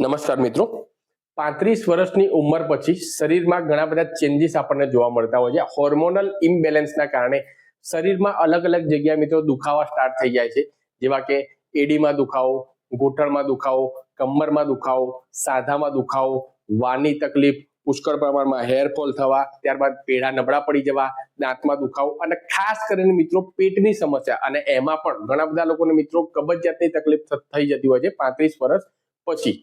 નમસ્કાર મિત્રો. પાંત્રીસ વર્ષની ઉંમર પછી શરીરમાં ઘણા બધા ચેન્જીસ આપણને જોવા મળતા હોય છે. હોર્મોનલ ઇમ્બેલેન્સના કારણે શરીરમાં અલગ અલગ જગ્યાએ મિત્રો દુખાવા સ્ટાર્ટ થઈ જાય છે. જેવા કે એડીમાં દુખાવો ઘૂંટણમાં દુખાવો, કમરમાં દુખાવો, સાધામાં દુખાવો વાની તકલીફ, પુષ્કળ પ્રમાણમાં હેરફોલ થવા, ત્યારબાદ પેઢા નબળા પડી જવા, દાંતમાં દુખાવો અને ખાસ કરીને મિત્રો પેટની સમસ્યા અને એમાં પણ ઘણા બધા લોકોને મિત્રો કબજિયાતની તકલીફ થઈ જતી હોય છે પાંત્રીસ વર્ષ પછી.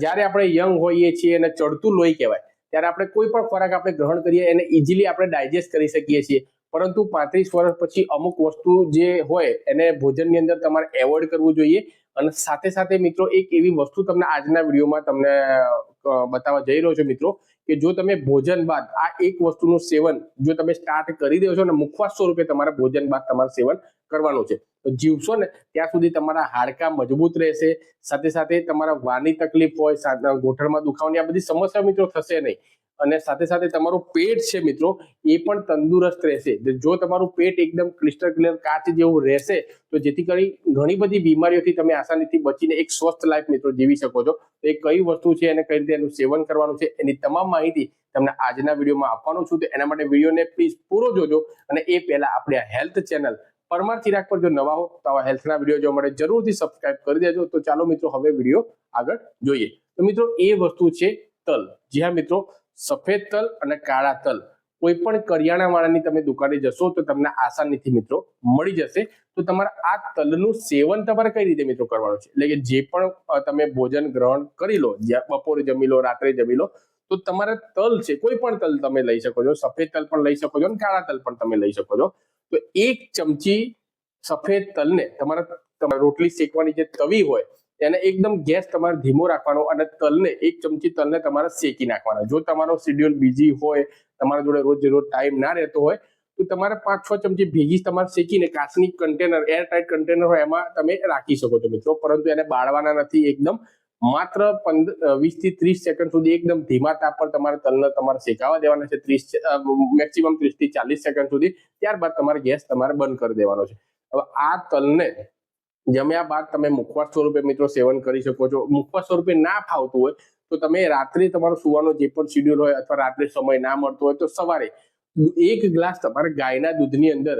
જ્યારે આપણે યંગ હોઈએ છીએ અને ચડતું લોહી કહેવાય, ત્યારે આપણે કોઈ પણ ખોરાક આપણે ગ્રહણ કરીએ એને ઇઝીલી આપણે ડાયજેસ્ટ કરી શકીએ છીએ. પરંતુ પાંત્રીસ વર્ષ પછી અમુક વસ્તુ જે હોય એને ભોજનની અંદર તમારે એવોર્ડ કરવું જોઈએ. અને સાથે સાથે મિત્રો એક એવી વસ્તુ તમને આજના વિડીયોમાં તમને બતાવવા જઈ રહ્યો છું મિત્રો, કે જો તમે ભોજન બાદ આ એક વસ્તુનું સેવન જો તમે સ્ટાર્ટ કરી દો છો ને મુખવાસ સ્વરૂપે તમારા ભોજન બાદ તમારું સેવન કરવાનું છે. તો જીવશો ને ત્યાં સુધી તમારા હાડકાં મજબૂત રહેશે. સાથે સાથે તમારા વાની તકલીફ હોય ગોઠણમાં દુખાવાની, આ બધી સમસ્યા મિત્રો થશે નહીં. અને સાથે સાથે તમારું પેટ છે મિત્રો, એ પણ તંદુરસ્ત રહેશે. જો તમારું પેટ એકદમ ક્લિસ્ટર ક્લિયર કાચ જેવું રહેશે, તો જેથી કરી ઘણી બધી બીમારીઓથી તમે આસાનીથી બચીને એક સ્વસ્થ લાઈફ મિત્રો જીવી શકો છો. તો એ કઈ વસ્તુ છે અને કઈ રીતે એનું સેવન કરવાનું છે, એની તમામ માહિતી તમને આજના વિડીયોમાં આપવાનું છું. તો એના માટે વિડીયોને પ્લીઝ પૂરો જોજો. અને એ પહેલા આપણે હેલ્થ ચેનલ પરમાર ચિરાગ પર જો નવા હો તો આવા હેલ્થના વીડિયો જોવા માટે જરૂરથી સબસ્ક્રાઇબ કરી દેજો. તો ચાલો મિત્રો હવે વીડિયો આગળ જોઈએ. તો મિત્રો એ વસ્તુ છે તલ. જી હા મિત્રો, સફેદ તલ અને કાળા તલ. કોઈ પણ કરિયાણા વાળાની તમે દુકાને જશો તો તમને આસાનીથી મિત્રો મળી જશે. તો તમારે આ તલનું સેવન તમારે કઈ રીતે મિત્રો કરવાનું છે? એટલે કે જે પણ તમે ભોજન ગ્રહણ કરી લો બપોરે જમી લો, રાત્રે જમી લો, તો તમારે તલ છે, કોઈ પણ તલ તમે લઈ શકો છો. સફેદ તલ પણ લઈ શકો છો અને કાળા તલ પણ તમે લઈ શકો છો. તો એક ચમચી સફેદ તલને તમારે તમારે રોટલી શેકવાની જે તવી હોય એને એકદમ ગેસ તમારે ધીમો રાખવાનો અને તલને એક ચમચી તલને તમારે શેકી નાખવાના. જો તમારો શેડ્યુલ બીજી હોય, તમારા જોડે રોજ રોજ ટાઈમ ના રહેતો હોય, તો તમારે પાંચ છ ચમચી ભેગી તમારે શેકીને કાચની કન્ટેનર એર ટાઈટ કન્ટેનર હોય, એમાં તમે રાખી શકો છો મિત્રો. પરંતુ એને બાળવાના નથી એકદમ. માત્ર પંદર વીસથી ત્રીસ સેકન્ડ સુધી એકદમ ધીમા તાપ પર તમારે તલને તમારે શેકાવા દેવાના છે. ત્રીસ મેક્સિમમ ત્રીસથી ચાલીસ સેકન્ડ સુધી. ત્યારબાદ તમારે ગેસ તમારે બંધ કરી દેવાનો છે. હવે આ તલને જમ્યા બાદ તમે મુખવાસ સ્વરૂપે મિત્રો સેવન કરી શકો છો. મુખવાસ સ્વરૂપે ના ફાવતું હોય તો તમે રાત્રે તમારો સુવાનો જે પણ શેડ્યુલ હોય અથવા રાત્રે સમય ના મળતો હોય તો સવારે એક ગ્લાસ તમારે ગાયના દૂધની અંદર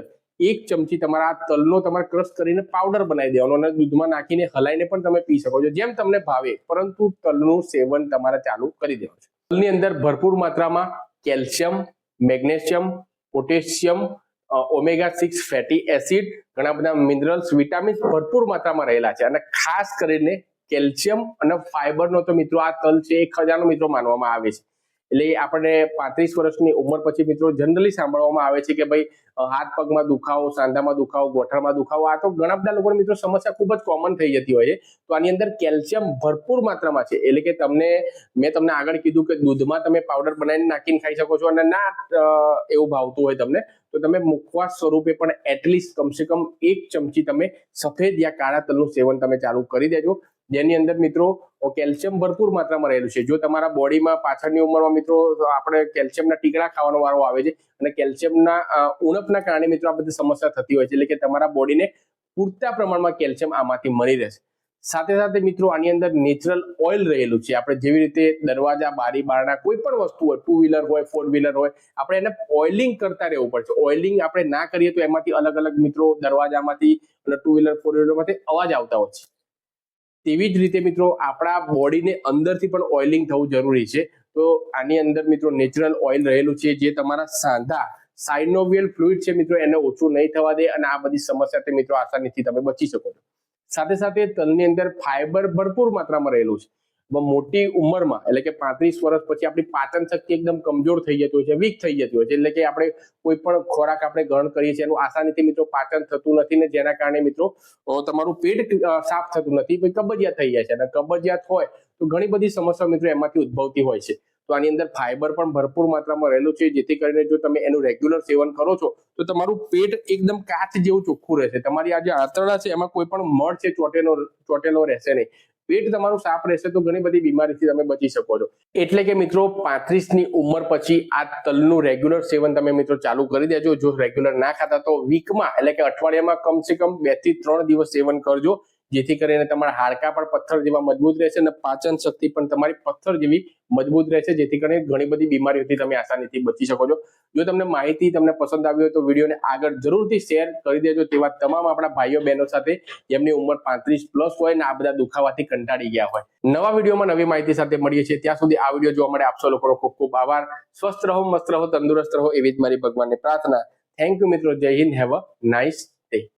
એક ચમચી તમારા આ તલનો તમારે ક્રશ કરીને પાવડર બનાવી દેવાનો અને દૂધમાં નાખીને હલાઈને પણ તમે પી શકો છો, જેમ તમને ભાવે. પરંતુ તલનું સેવન તમારે ચાલુ કરી દેવાનું છે. તલની અંદર ભરપૂર માત્રામાં calcium, magnesium, potassium omega six fatty acid ઘણા બધા મિનરલ્સ વિટામિન્સ ભરપૂર માત્રામાં રહેલા છે. અને ખાસ કરીને કેલ્શિયમ અને ફાઈબરનો તો મિત્રો આ તલ છે એક હજારનો મિત્રો માનવામાં આવે છે. એટલે આપણે પાંત્રીસ વર્ષની ઉંમર પછી મિત્રો જનરલી સાંભળવામાં આવે છે કે ભાઈ હાથ પગમાં દુખાવો, સાંધામાં દુખાવો, ગોઠણમાં દુખાવો, આ તો ઘણા બધા લોકોને મિત્રો સમસ્યા ખૂબ જ કોમન થઈ જતી હોય છે. તો આની અંદર કેલ્શિયમ ભરપૂર માત્રામાં છે. એટલે કે તમને, મેં તમને આગળ કીધું કે દૂધમાં તમે પાવડર બનાવીને નાખીને ખાઈ શકો છો અને ના એવું ભાવતું હોય તમને, તો તમે મુખવાસ સ્વરૂપે પણ એટલીસ્ટ કમસે કમ એક ચમચી તમે સફેદ યા કાળા તલનું સેવન તમે ચાલુ કરી દેજો. જેની અંદર મિત્રો કેલ્શિયમ ભરપૂર માત્રામાં રહેલું છે. જો તમારા બોડીમાં પાછળની ઉંમરમાં મિત્રો આપણે કેલ્શિયમના ટીકડા ખાવાનો વારો આવે છે અને કેલ્શિયમના ઉણપના કારણે મિત્રો આ બધી સમસ્યા થતી હોય છે. એટલે કે તમારા બોડીને પૂરતા પ્રમાણમાં કેલ્શિયમ આમાંથી મળી રહેશે. સાથે સાથે મિત્રો આની અંદર નેચરલ ઓઇલ રહેલું છે. આપણે જેવી રીતે દરવાજા, બારી, બારણા કોઈ પણ વસ્તુ હોય ટુ વ્હીલર હોય ફોર વ્હીલર હોય, આપણે એને ઓઇલિંગ કરતા રહેવું પડશે ઓઇલિંગ આપણે ના કરીએ તો એમાંથી અલગ અલગ મિત્રો દરવાજામાંથી અને ટુ વ્હીલર ફોર વ્હીલરમાંથી અવાજ આવતા હોય છે. તેવી જ રીતે મિત્રો આપણા બોડીને અંદરથી પણ ઓઇલિંગ થવું જરૂરી છે. તો આની અંદર મિત્રો નેચરલ ઓઇલ રહેલું છે જે તમારા સાંધા સાઇનોવિયલ ફ્લુઇડ છે મિત્રો, એને ઓછું નહીં થવા દે અને આ બધી સમસ્યાથી મિત્રો આસાનીથી તમે બચી શકો છો. સાથે સાથે તલની અંદર ફાઈબર ભરપૂર માત્રામાં રહેલું છે. મોટી ઉંમરમાં, એટલે કે પાંત્રીસ વર્ષ પછી આપણી પાચન શક્તિ એકદમ કમજોર થઈ જતી હોય છે, વીક થઈ જતી હોય છે, એટલે કે આપણે કોઈ પણ ખોરાક આપણે ગ્રહણ કરીએ છીએ, એનું આસાનીથી મિત્રો પાચન થતું નથી ને જેના કારણે મિત્રો તમારું પેટ સાફ થતું નથી, પછી કબજિયાત થઈ જાય છે. અને કબજિયાત હોય તો ઘણી બધી સમસ્યાઓ મિત્રો એમાંથી ઉદ્ભવતી હોય છે. તો આની અંદર ફાઈબર પણ ભરપૂર માત્રામાં રહેલું છે, જેથી કરીને જો તમે એનું રેગ્યુલર સેવન કરો છો, તો તમારું પેટ એકદમ કાચ જેવું ચોખ્ખું રહેશે. તમારી આ જે આંતરડા છે, એમાં કોઈ પણ મળ છે, ચોટેલો ચોટેલો રહેશે નહીં. પેટ તમારું સાફ રહેશે તો ઘણી બધી બીમારીથી તમે બચી શકો છો. એટલે કે મિત્રો પાંત્રીસની ઉંમર પછી આ તલનું રેગ્યુલર સેવન તમે મિત્રો ચાલુ કરી દેજો. જો રેગ્યુલર ના ખાતા તો વીકમાં એટલે કે અઠવાડિયામાં કમસે કમ બેથી ત્રણ દિવસ સેવન કરજો. જેથી કરીને તમારા હાડકા પણ પથ્થર જેવા મજબૂત રહેશે અને પાચન શક્તિ પણ તમારી પથ્થર જેવી મજબૂત રહેશે, જેથી કરીને ઘણી બધી બીમારીઓથી તમે આસાનીથી બચી શકો છો. જો તમને માહિતી તમને પસંદ આવી હોય તો વિડીયોને આગળ જરૂરથી શેર કરી દેજો. તેવા તમામ આપણા ભાઈઓ, બહેનો સાથે જેમની ઉંમર પાંત્રીસ પ્લસ હોય ને આ બધા દુખાવાથી કંટાળી ગયા હોય. નવા વિડીયોમાં નવી માહિતી સાથે મળીએ છીએ. ત્યાં સુધી આ વીડિયો જોવા માટે આપશો લોકોનો ખૂબ ખૂબ આભાર. સ્વસ્થ રહો, મસ્ત રહો, તંદુરસ્ત રહો એવી જ મારી ભગવાનની પ્રાર્થના. થેન્ક યુ મિત્રો. જય હિન્દ. Have a nice